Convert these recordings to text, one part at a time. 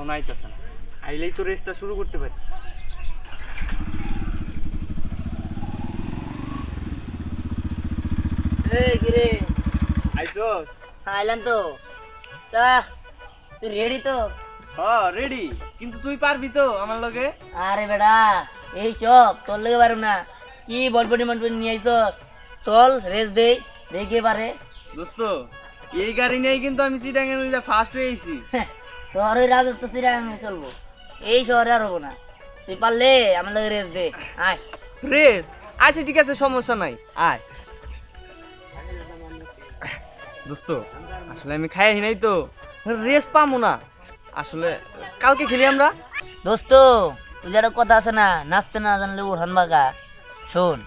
এখন আইতাছে না। আইলেই তো রেসটা শুরু করতে পারি। এই কিরে? আইসস? আইলাম তো। তা তুই রেডি তো? হ্যাঁ রেডি কিন্তু তুই পারবি তো আমার লগে? আরে বেটা এই চপ তোর লেগে পারুম না। কি বলবটি মলবটি নিয়ে আইস? চল রেস দেই দেখে পারে দোস্ত এই গাড়ি নিয়েই কিন্তু আমি চিটাঙ্গে ফার্স্ট হয়েছি ওই রাজত্ব সিরা আমি চলবো। এই শহরে আর হব না। তুই পারলে লগে রেস দে। আয়। রেস? আচ্ছা ঠিক আছে সমস্যা নাই। আয়। দোস্ত আসলে আমি খাই নাই তো। রেস পামু না। আসলে কালকে খেলি আমরা। দোস্ত তুই যেটা কথা আছে না নাচতে না জানলে উঠান বাগা। শোন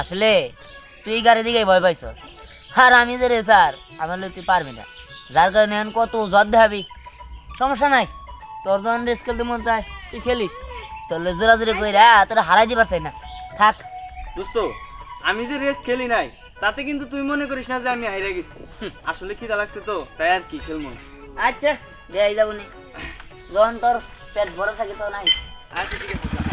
আসলে তুই গাড়ি দিকেই ভয় পাইছ। আর আমি যে রে স্যার আমার তুই পারবি না। যার কারণে এখন কত জট দেখাবি। সমস্যা নাই। তোর যখন রেস খেলতে মন চায় তুই খেলিস। তোর জোরা জোরে কই রা তোরা হারাই দিবার চাই না। থাক। দোস্ত আমি যে রেস খেলি নাই তাতে কিন্তু তুই মনে করিস না যে আমি হাইরা গেছি। আসলে খিদা লাগছে তো তাই আর কি খেলব আচ্ছা যাই যাব নি। যখন তোর পেট ভরা থাকে তো নাই। আচ্ছা ঠিক আছে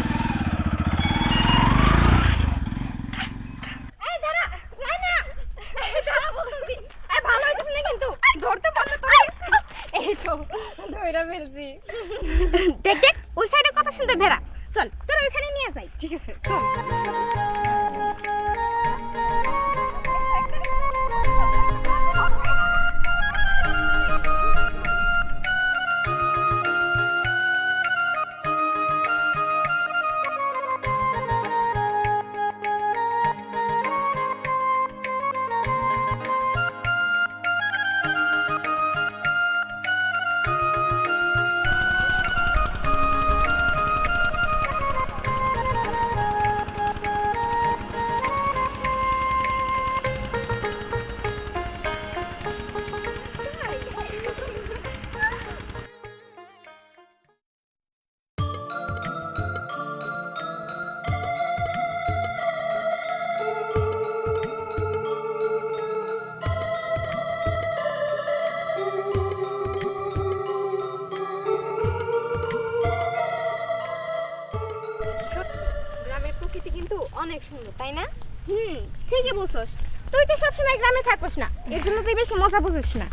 তুই তো সবসময় গ্রামে থাকস না। এর জন্য তুই বেশি মজা বুঝিস না।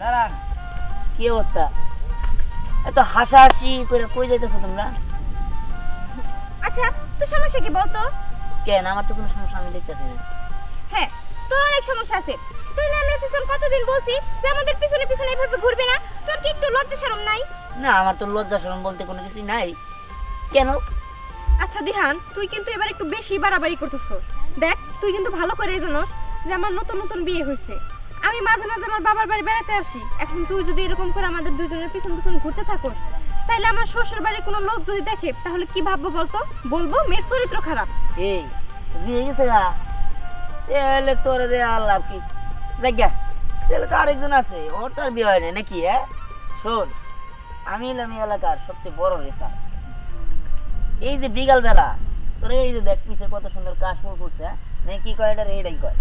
দাঁড়ান কি অবস্থা? এত হাসাহাসি করে কই যাইতেছো তোমরা? আচ্ছা তোর সমস্যা কি বলতো? কেন? আমার তো কোনো সমস্যা আমি দেখতেছি না। হ্যাঁ তোর অনেক সমস্যা আছে। তুই না আমরা তোর কতদিন বলছি যে আমাদের পিছনে পিছনে এভাবে ঘুরবি না? তোর কি একটু লজ্জা শরম নাই? না আমার তো লজ্জা শরম বলতে কোনো কিছুই নাই। কেন? আচ্ছা দিহান তুই কিন্তু এবার একটু বেশি বাড়াবাড়ি করতেছস দেখ তুই কিন্তু ভালো করে জানোস যে আমার নতুন নতুন বিয়ে হয়েছে। আমি মাঝে মাঝে আমার বাবার বাড়ি বেড়াতে আসি। এখন তুই যদি এরকম করে আমাদের দুজনের পিছন পিছন ঘুরতে থাকোস তাইলে আমার শ্বশুর বাড়ির কোনো লোক যদি দেখে তাহলে কি ভাববো বলতো? বলব মেয়ের চরিত্র খারাপ। এই বিয়ে গেছে গা। তোর রে আল্লাহ কি? দেখ গা তাহলে তো আরেকজন আছে ওর তো আর বিয়ে হয় নাই নাকি হ্যাঁ? শোন আমি এলাম এলাকার সবচেয়ে বড় রেসার। এই যে বিকাল বেলা, তোর এই যে দেখ পিছে কত সুন্দর কাশফুল ফুটছে? নাকি কি কয় এটা? এইটাই কয়।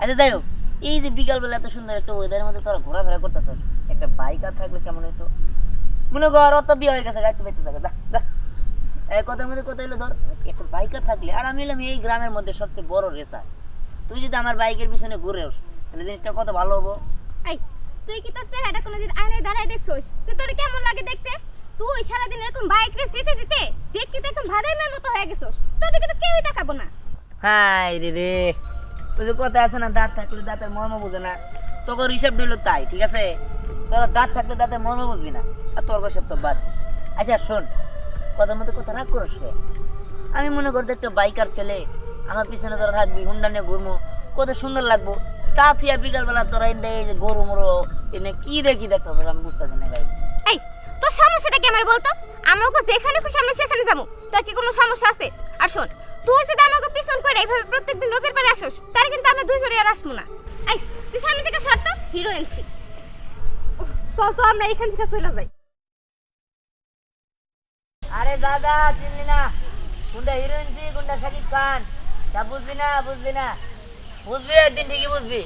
আচ্ছা যাই হোক, এই যে বিকাল বেলা এত সুন্দর একটা ওয়েদারের মধ্যে তোরা ঘোরাফেরা করতেছ একটা বাইক আর থাকলে কেমন হইতো? মনে কর অত বিয়ে হয়ে গেছে গাইতে বাইতে থাকে কথার মধ্যে কথা হলো ধর, একটা বাইকার থাকলে, আর আমি এই গ্রামের মধ্যে সবচেয়ে বড় রেসার তুই যদি আমার বাইকের পিছনে ঘুরে তাহলে জিনিসটা কত ভালো হব? তুই কি তোর চেহারাটা কোনোদিন আয়নায় দাঁড়ায় দেখছোস? তোর কেমন লাগে দেখতে? তুই সারাদিন এরকম বাইক রেস দিতে দিতে দেখতে তো একদম ভাদাইমের মতো হয়ে গেছোস। তোর দিকে তো কেউই তাকাবো না। হাই রে রে। ওই যে কথা আছে না, দাঁত থাকলে দাঁতের মর্ম বুঝে না। তোকে হিসাব দিল তাই, ঠিক আছে? তোর দাঁত থাকলে দাঁতের মর্ম বুঝবি না। আর তোর সব তো বাদ। আচ্ছা শোন, কথার মধ্যে কথা রাগ করিস রে। আমি মনে করতে একটা বাইকার ছেলে, আমার পিছনে তোরা থাকবি হুন্ডা নিয়ে ঘুরবো কত সুন্দর লাগবো। তা তুই বিকালবেলা তোরা এই গরু মরু এনে কি দেখি দেখতে হবে, আমি বুঝতেছি না ভাই। সমস্যাটা কি আমার বলতো? আমাকে যেখানে খুশি আমরা সেখানে যাব। তোর কি কোনো সমস্যা আছে? আর শোন, তুই যদি আমাকে পিছন করে এইভাবে প্রত্যেকদিন লোকের বাড়ি আসোস তার কিন্তু আমরা দুইজনে আর আসব না। এই, তুই সামনে থেকে শর্ত হিরো এন্ট্রি চল তো আমরা এখান থেকে চলে যাই। আরে দাদা, চিনলি না? কোনটা হিরোইন সি কোনটা শাকিব খান। তা বুঝবি না বুঝবি না? বুঝবি, একদিন ঠিকই বুঝবি।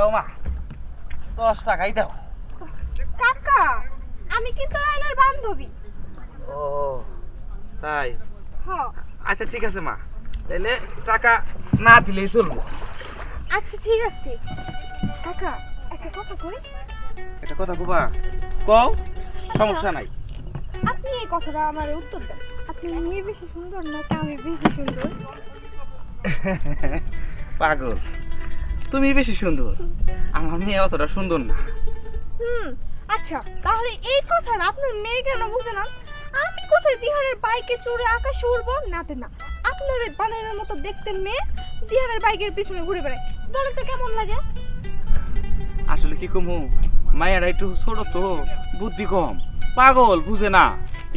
দেও মা। দশ টাকাই দাও। কাকা আমি কিন্তু রায়নার বান্ধবী। ও তাই? আচ্ছা ঠিক আছে মা। তাহলে টাকা না দিলেই চলবো। আচ্ছা ঠিক আছে। কাকা একটা কথা কই? একটা কথা কুবা। কও সমস্যা নাই। আপনি এই কথাটা আমার উত্তর দেন। আপনি মেয়ে বেশি সুন্দর নাকি আমি বেশি সুন্দর? পাগল। তুমি বেশি সুন্দর। আমার মেয়ে অতটা সুন্দর না। হুম আচ্ছা তাহলে এই কথাটা আপনার মেয়ে কেন বুঝে না? আমি কোথায় দিহানের বাইকে চড়ে আকাশে উড়বো? নাতে না আপনার এই বানানোর মতো দেখতে মেয়ে দিহানের বাইকের পিছনে ঘুরে বেড়ায়। বলেন তো কেমন লাগে? আসলে কি কমু মায়েরা একটু ছোট তো বুদ্ধি কম। পাগল বুঝে না।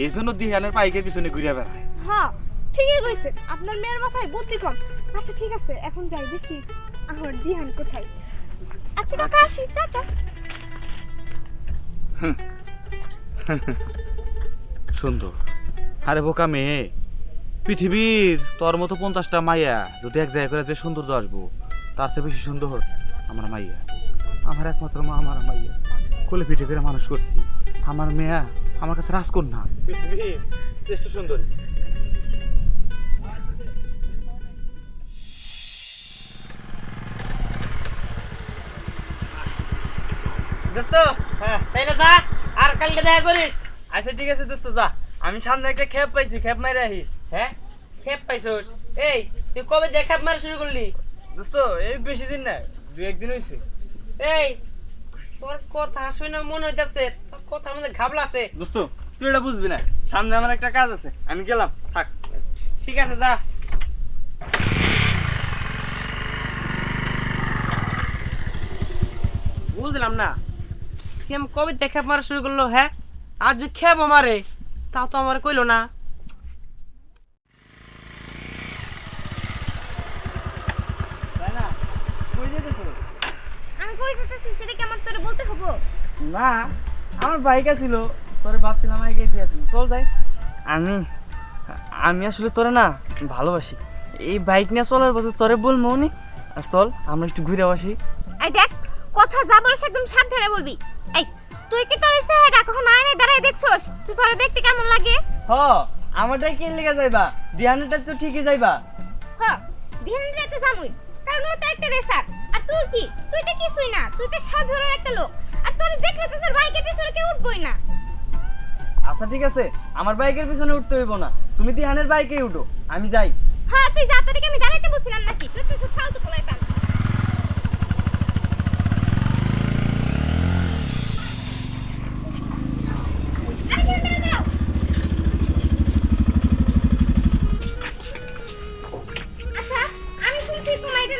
এই জন্য দিহানের পাইকের পিছনে ঘুরে বেড়ায়। হ্যাঁ ঠিকই কইছে আপনার মেয়ের মাথায় বুদ্ধি কম। আচ্ছা ঠিক আছে এখন যাই দেখি আমার দিহান কোথায়। আচ্ছা কাকা আসি টাটা। সুন্দর। আরে বোকা মেয়ে পৃথিবীর তোর মতো পঞ্চাশটা মাইয়া যদি এক জায়গায় করে যে সৌন্দর্য আসব তার চেয়ে বেশি সুন্দর আমার মাইয়া। আমার একমাত্র মা আমার মাইয়া। কোলে পিঠে করে মানুষ করছি। আমার মেয়া আমার কাছে রাজকন্যা। পৃথিবীর শ্রেষ্ঠ সুন্দরী। দোস্ত হ্যাঁ। তাইলে যা আর কালকে দেখা করিস। আচ্ছা ঠিক আছে দোস্ত যা। আমি সামনে একটা খেপ পাইছি খেপ মারি আহি। হ্যাঁ? খেপ পাইছস? এই তুই কবে দিয়ে খেপ মারা শুরু করলি? দোস্ত এই বেশি দিন না দু একদিন হইছে। এই তোর কথা শুনে মনে হইতাছে তোর কথা আমাদের ঘাবলা আছে। দোস্ত তুই এটা বুঝবি না। সামনে আমার একটা কাজ আছে আমি গেলাম থাক। ঠিক আছে যা। বুঝলাম না। কেম কবে দেখে মারা শুরু করল হ্যাঁ? আজ যে খেব আমারে তাও তো আমার কইলো না। তাই না কই আমি কই যেতেছি সেটা কি আমার তোরে বলতে হব। না আমার বাইক ছিল তোরে ভাবছিলাম আগে দিয়েছিল চল যাই। আমি আমি আসলে তোরে না ভালোবাসি। এই বাইক নিয়ে চলার বছর তোরে বলব নি আর চল আমরা একটু ঘুরে আসি। কথা যা বলিস একদম সাবধানে বলবি। এই তুই কি তোর চেহারাটা কখন আয়নায় দাঁড়ায় দেখছস? তুই তোরে দেখতে কেমন লাগে? হ আমারটাই কিন লেগে যাইবা? দিহানেরটা তো ঠিকই যাইবা। হ্যাঁ ধ্যান রেতে জামুই কারণ ও তো একটা রেসার। আর তুই কি? তুই তো কিছুই না। তুই তো সাধারণ একটা লোক। আর তোর দেখলে তো তোর বাইকের পিছনে কেউ উঠবই না। আচ্ছা ঠিক আছে। আমার বাইকের পিছনে উঠতে হইব না। তুমি দিহানের বাইকে উঠো। আমি যাই। হ্যাঁ তুই যা তোকে আমি দাঁড়াইতে বলছিলাম নাকি? তুই তো সব ফালতু পোলাই পান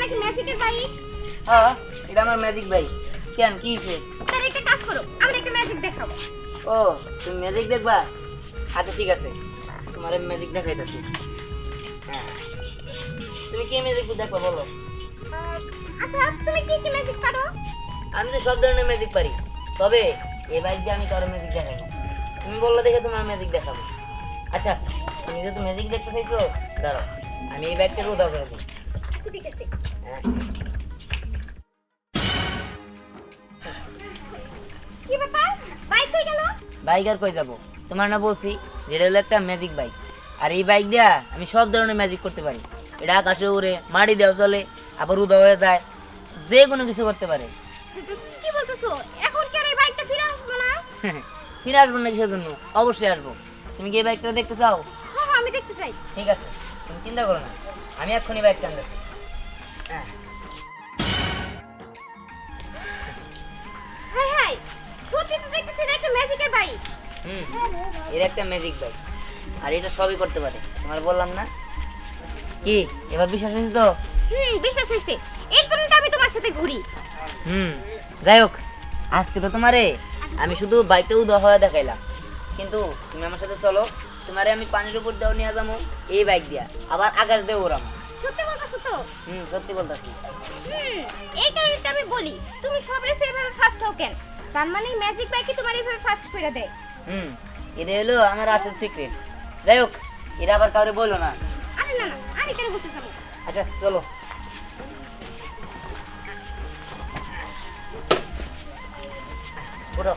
নাকি ম্যাজিকের বাইক হ্যাঁ এটা আমার ম্যাজিক ভাই। কেন কি হয়েছে? তাহলে একটা কাজ করো আমরা একটা ম্যাজিক দেখাবো ও তুমি ম্যাজিক দেখবা? আচ্ছা ঠিক আছে। তোমার ম্যাজিক দেখাইতেছি। হ্যাঁ। তুমি কি ম্যাজিক দেখবা বলো? আচ্ছা তুমি কি কি ম্যাজিক পারো? আমি তো সব ধরনের ম্যাজিক পারি। তবে এই বাইক দিয়ে আমি কারও ম্যাজিক দেখাই তুমি বলল দেখে তোমার ম্যাজিক দেখাবো। আচ্ছা তুমি যেহেতু ম্যাজিক দেখতে চাইছো দাঁড়াও। আমি এই ব্যাগটাকে উদাও করে দিই। আচ্ছা ঠিক আছে। কি ব্যাপার? বাইক কই গেল? বাইক আর কই যাব? তোমার না বলছি এটা হলো একটা ম্যাজিক বাইক আর এই বাইক দিয়া আমি সব ধরনের ম্যাজিক করতে পারি। এটা আকাশে উড়ে মাটি দেওয়া চলে আবার উদা হয়ে যায় যে কোনো কিছু করতে পারে। কি বলতেছো? এখন কি আর এই বাইকটা ফিরে আসব না? ফিরে আসব না কিসের জন্য? অবশ্যই আসব। তুমি কি এই বাইকটা দেখতে চাও? হ্যাঁ হ্যাঁ আমি দেখতে চাই। ঠিক আছে তুমি চিন্তা করো না। আমি এক্ষুনি বাইক টানতেছি। হ্যাঁ হাই হাই সত্যি তো দেখতেছি এটা একটা ম্যাজিকের বাইক হুম এর একটা ম্যাজিক বাইক আর এটা সবই করতে পারে। তোমার বললাম না? কি? এবার বিশ্বাস হয়েছে তো? হুম বিশ্বাস হইছে এর জন্য তো আমি তোমার সাথে ঘুরি। হুম যাই হোক আজকে তো তোমারে আমি শুধু বাইকটা উদা হয়ে দেখাইলাম। কিন্তু তুমি আমার সাথে চলো তোমারে আমি পানির উপর দেওয়া নিয়ে যাব এই বাইক দিয়া। আবার আকাশ দিয়ে ওরাম সত্যি বলতেছো তো? হুম সত্যি বলতেছি। হুম এই কারণে তো আমি বলি তুমি সব রেসে এভাবে ফার্স্ট হও কেন? তার মানে ম্যাজিক বাইকই তোমার এইভাবে ফার্স্ট করে দেয়। হুম এটা হলো আমার আসল সিক্রেট যাই হোক এটা আবার কাউরে বলো না। আরে না না আমি কেন বলতে পারব আচ্ছা চলো। ওঠো